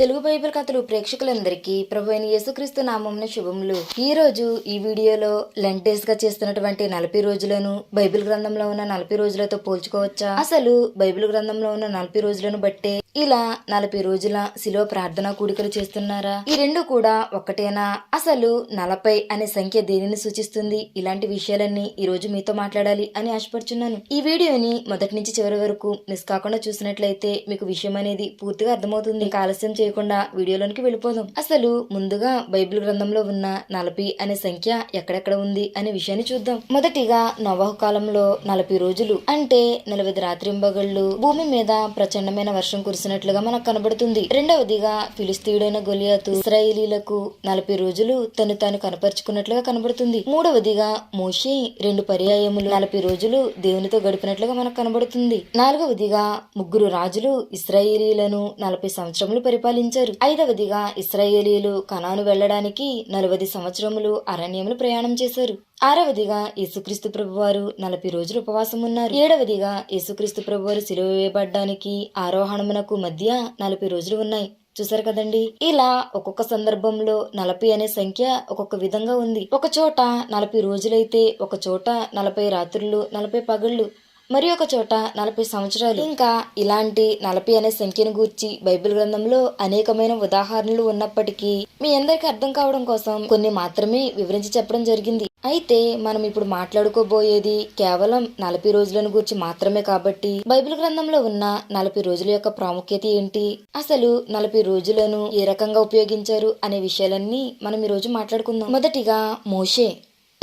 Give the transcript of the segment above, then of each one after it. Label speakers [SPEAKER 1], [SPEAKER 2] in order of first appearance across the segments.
[SPEAKER 1] Telugu Bible కథలు ప్రేక్షకులందరికీ ప్రభు అయిన యేసుక్రీస్తు నామంన శుభములు. ఈ రోజు ఈ వీడియోలో లెంట్ డేస్గా చేస్తున్నటువంటి నలభై రోజులను బైబిల్ గ్రంథంలో ఉన్న నలభై రోజులతో పోల్చుకోవచ్చా? అసలు బైబిల్ గ్రంథంలో ఉన్న నలభై రోజులను బట్టే ఇలా నలభై రోజుల శిలో ప్రార్థన కూడికలు చేస్తున్నారా? ఈ రెండు కూడా ఒక్కటేనా? అసలు నలభై అనే సంఖ్య దేనిని సూచిస్తుంది? ఇలాంటి విషయాలన్నీ ఈ రోజు మీతో మాట్లాడాలి అని ఆశపడుచున్నాను. ఈ వీడియోని మొదటి నుంచి చివరి వరకు మిస్ కాకుండా చూసినట్లయితే మీకు విషయం అనేది పూర్తిగా అర్థమవుతుంది. ఇంకా ఆలస్యం చేయకుండా వీడియోలోనికి వెళ్ళిపోదాం. అసలు ముందుగా బైబిల్ గ్రంథంలో ఉన్న నలభై అనే సంఖ్య ఎక్కడెక్కడ ఉంది అనే విషయాన్ని చూద్దాం. మొదటిగా నవాహు కాలంలో నలభై రోజులు అంటే నలభై రాత్రింబగళ్ళు భూమి మీద ప్రచండమైన వర్షం చేసినట్లుగా మనకు కనబడుతుంది. రెండవదిగా ఫిలిస్తీయుడైన గొలియాతు ఇస్రాయేలీలకు నలభై రోజులు తను తాను కనపరుచుకున్నట్లుగా కనబడుతుంది. మూడవదిగా మోషే రెండు పర్యాయములు నలభై రోజులు దేవునితో గడిపినట్లుగా మనకు కనబడుతుంది. నాలుగవదిగా ముగ్గురు రాజులు ఇస్రాయేలీలను నలభై సంవత్సరములు పరిపాలించారు. ఐదవదిగా ఇస్రాయేలీలు కనాను వెళ్ళడానికి నలభై సంవత్సరములు అరణ్యములు ప్రయాణం చేశారు. ఆరవదిగా యేసుక్రీస్తు ప్రభువారు నలభై రోజులు ఉపవాసం ఉన్నారు ఏడవదిగా యేసుక్రీస్తు ప్రభువారు సిలువ వేయబడ్డానికి ఆరోహణమునకు మధ్య నలభై రోజులు ఉన్నాయి. చూసారు కదండి? ఇలా ఒక్కొక్క సందర్భంలో నలభై అనే సంఖ్య ఒక్కొక్క విధంగా ఉంది. ఒక చోట నలభై రోజులైతే ఒక చోట నలభై రాత్రులు నలభై పగళ్ళు మరి ఒక చోట నలభై సంవత్సరాలు. ఇంకా ఇలాంటి నలభై అనే సంఖ్యను గూర్చి బైబిల్ గ్రంథంలో అనేకమైన ఉదాహరణలు ఉన్నప్పటికీ మీ అందరికి అర్థం కావడం కోసం కొన్ని మాత్రమే వివరించి చెప్పడం జరిగింది. అయితే మనం ఇప్పుడు మాట్లాడుకోబోయేది కేవలం నలభై రోజులను గురించి మాత్రమే కాబట్టి బైబిల్ గ్రంథంలో ఉన్న నలభై రోజుల యొక్క ప్రాముఖ్యత ఏంటి? అసలు నలభై రోజులను ఏ రకంగా ఉపయోగించారు అనే విషయాలన్నీ మనం ఈ రోజు మాట్లాడుకుందాం. మొదటిగా మోషే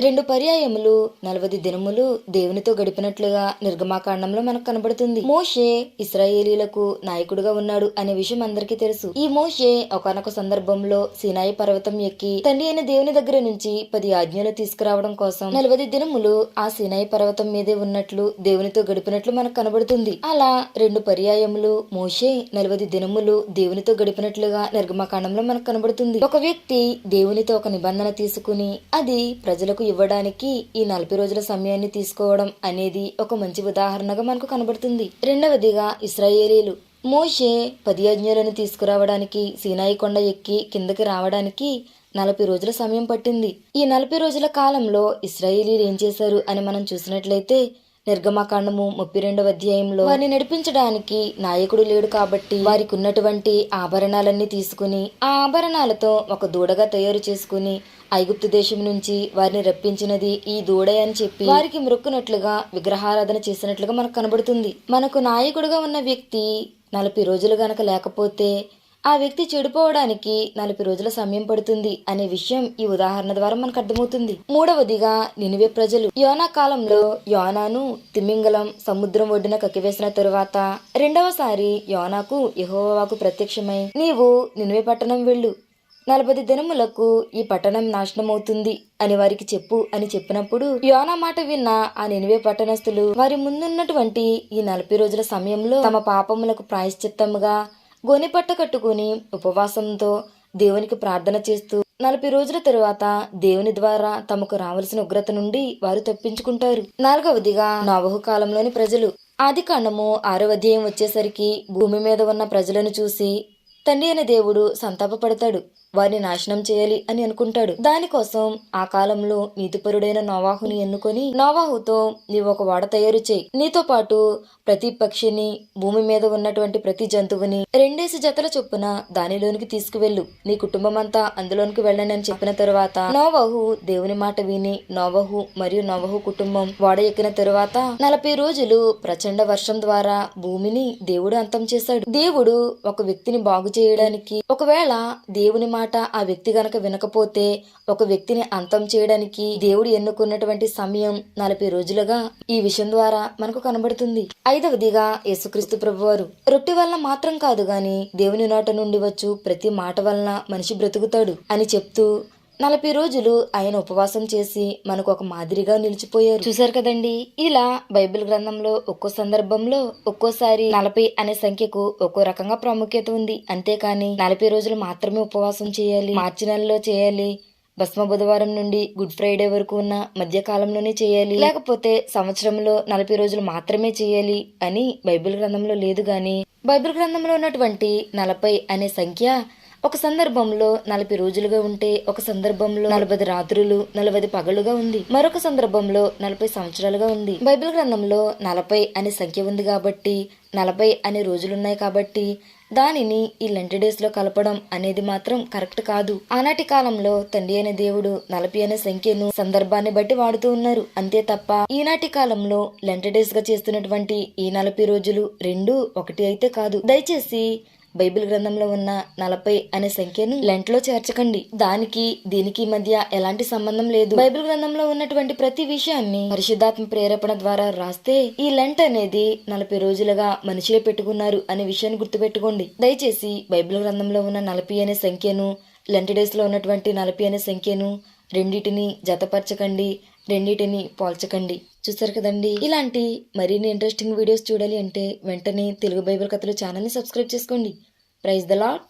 [SPEAKER 1] రెండు పర్యాయములు నలభై దినములు దేవునితో గడిపినట్లుగా నిర్గమాకాండంలో మనకు కనబడుతుంది. మోషే ఇస్రాయేలీలకు నాయకుడుగా ఉన్నాడు అనే విషయం అందరికీ తెలుసు. ఈ మోషే ఒకనొక సందర్భంలో సినాయి పర్వతం ఎక్కి తండ్రి అయిన దేవుని దగ్గర నుంచి పది ఆజ్ఞలు తీసుకురావడం కోసం నలభై దినములు ఆ సినాయి పర్వతం మీదే ఉన్నట్లు దేవునితో గడిపినట్లు మనకు కనబడుతుంది. అలా రెండు పర్యాయములు మోషే నలభై దినములు దేవునితో గడిపినట్లుగా నిర్గమాకాండంలో మనకు కనబడుతుంది. ఒక వ్యక్తి దేవునితో ఒక నిబంధన తీసుకుని అది ప్రజలకు ఇవ్వడానికి ఈ నలభై రోజుల సమయాన్ని తీసుకోవడం అనేది ఒక మంచి ఉదాహరణగా మనకు కనబడుతుంది. రెండవదిగా ఇస్రాయేలీలు. మోషే పదియాజ్ఞలను తీసుకురావడానికి సీనాయి కొండ ఎక్కి కిందకి రావడానికి నలభై రోజుల సమయం పట్టింది. ఈ నలభై రోజుల కాలంలో ఇస్రాయేలీలు ఏం చేశారు అని మనం చూసినట్లయితే నిర్గమకాండము ముప్పై రెండవ అధ్యాయంలో వారిని నడిపించడానికి నాయకుడు లేడు కాబట్టి వారికి ఉన్నటువంటి ఆభరణాలన్నీ తీసుకుని ఆ ఆభరణాలతో ఒక దూడగా తయారు చేసుకుని ఐగుప్తు దేశం నుంచి వారిని రప్పించినది ఈ దూడే అని చెప్పి వారికి మృక్కునట్లుగా విగ్రహారాధన చేసినట్లుగా మనకు కనబడుతుంది. మనకు నాయకుడుగా ఉన్న వ్యక్తి నలభై రోజులు గనక లేకపోతే ఆ వ్యక్తి చెడిపోవడానికి నలభై రోజుల సమయం పడుతుంది అనే విషయం ఈ ఉదాహరణ ద్వారా మనకు అర్థమవుతుంది. మూడవదిగా నినివే ప్రజలు. యోనా కాలంలో యోనాను తిమింగలం సముద్రం ఒడ్డున కక్కివేసిన తరువాత రెండవసారి యోనాకు యహోవాకు ప్రత్యక్షమై నీవు నినివే పట్టణం వెళ్ళు. నలభై దినములకు ఈ పట్టణం నాశనమవుతుంది అని వారికి చెప్పు అని చెప్పినప్పుడు యోనా మాట విన్న ఆ నినివే పట్టణస్థులు వారి ముందున్నటువంటి ఈ నలభై రోజుల సమయంలో తమ పాపములకు ప్రాయశ్చిత్తముగా గోనెపట్ట కట్టుకుని ఉపవాసంతో దేవునికి ప్రార్థన చేస్తూ నలభై రోజుల తరువాత దేవుని ద్వారా తమకు రావలసిన ఉగ్రత నుండి వారు తప్పించుకుంటారు. నాలుగవదిగా నవహు కాలంలోని ప్రజలు. ఆది కాండము ఆరవ అధ్యాయం వచ్చేసరికి భూమి మీద ఉన్న ప్రజలను చూసి తండ్రి అయిన దేవుడు సంతాపపడతాడు. వారిని నాశనం చేయాలి అని అనుకుంటాడు. దానికోసం ఆ కాలంలో నీతిపరుడైన నోవాహుని ఎన్నుకొని నోవాహుతో నీవు ఒక వాడ తయారు చేయి. నీతో పాటు ప్రతి పక్షిని భూమి మీద ఉన్నటువంటి ప్రతి జంతువుని రెండేసి జతల చొప్పున దానిలోనికి తీసుకువెళ్ళు. నీ కుటుంబం అంతా అందులోనికి వెళ్ళండి అని చెప్పిన తరువాత నోవహు దేవుని మాట విని నోవహు మరియు నోవహు కుటుంబం వాడ ఎక్కిన తరువాత నలభై రోజులు ప్రచండ వర్షం ద్వారా భూమిని దేవుడు అంతం చేశాడు. దేవుడు ఒక వ్యక్తిని బాగు చేయడానికి. ఒకవేళ దేవుని మాట ఆ వ్యక్తి గనక వినకపోతే ఒక వ్యక్తిని అంతం చేయడానికి దేవుడు ఎన్నుకున్నటువంటి సమయం నలభై రోజులుగా ఈ విషయం ద్వారా మనకు కనబడుతుంది. ఐదవదిగా యేసుక్రీస్తు ప్రభువారు రొట్టె వలన మాత్రం కాదు గాని దేవుని నోట నుండి వచ్చు ప్రతి మాట వలన మనిషి బ్రతుకుతాడు అని చెప్తూ నలభై రోజులు ఆయన ఉపవాసం చేసి మనకు ఒక మాదిరిగా నిలిచిపోయారు. చూశారు కదండి? ఇలా బైబిల్ గ్రంథంలో ఒక్కో సందర్భంలో ఒక్కోసారి నలభై అనే సంఖ్యకు ఒక్కో రకంగా ప్రాముఖ్యత ఉంది. అంతేకాని నలభై రోజులు మాత్రమే ఉపవాసం చేయాలి. మార్చి నెలలో చేయాలి. భస్మ బుధవారం నుండి గుడ్ ఫ్రైడే వరకు ఉన్న మధ్యకాలంలోనే చేయాలి. లేకపోతే సంవత్సరంలో నలభై రోజులు మాత్రమే చేయాలి అని బైబిల్ గ్రంథంలో లేదు గాని బైబిల్ గ్రంథంలో ఉన్నటువంటి నలభై అనే సంఖ్య ఒక సందర్భంలో నలభై రోజులుగా ఉంటే ఒక సందర్భంలో నలభై రాత్రులు నలభై పగలుగా ఉంది. మరొక సందర్భంలో నలభై సంవత్సరాలుగా ఉంది. బైబిల్ గ్రంథంలో నలభై అనే సంఖ్య ఉంది కాబట్టి నలభై అనే రోజులున్నాయి కాబట్టి దానిని ఈ లెంటి డేస్లో కలపడం అనేది మాత్రం కరెక్ట్ కాదు. ఆనాటి కాలంలో తండ్రి అనే దేవుడు నలభై అనే సంఖ్యను సందర్భాన్ని బట్టి వాడుతూ ఉన్నారు. అంతే తప్ప ఈనాటి కాలంలో లెంటి డేస్గా చేస్తున్నటువంటి ఈ నలభై రోజులు రెండు ఒకటి అయితే కాదు. దయచేసి బైబిల్ గ్రంథంలో ఉన్న నలభై అనే సంఖ్యను లెంట్లో చేర్చకండి. దానికి దీనికి మధ్య ఎలాంటి సంబంధం లేదు. బైబిల్ గ్రంథంలో ఉన్నటువంటి ప్రతి విషయాన్ని పరిశుద్ధాత్మ ప్రేరేపణ ద్వారా రాస్తే ఈ లెంట్ అనేది నలభై రోజులుగా మనుషులే పెట్టుకున్నారు అనే విషయాన్ని గుర్తుపెట్టుకోండి. దయచేసి బైబిల్ గ్రంథంలో ఉన్న నలభై అనే సంఖ్యను లెంట్ డేస్లో ఉన్నటువంటి నలభై అనే సంఖ్యను రెండిటిని జతపరచకండి. రెండిటిని పోల్చకండి. చూసారు కదండి? ఇలాంటి మరిన్ని ఇంట్రెస్టింగ్ వీడియోస్ చూడాలి అంటే వెంటనే తెలుగు బైబిల్ కథలు ఛానల్ని సబ్స్క్రైబ్ చేసుకోండి. Praise the lot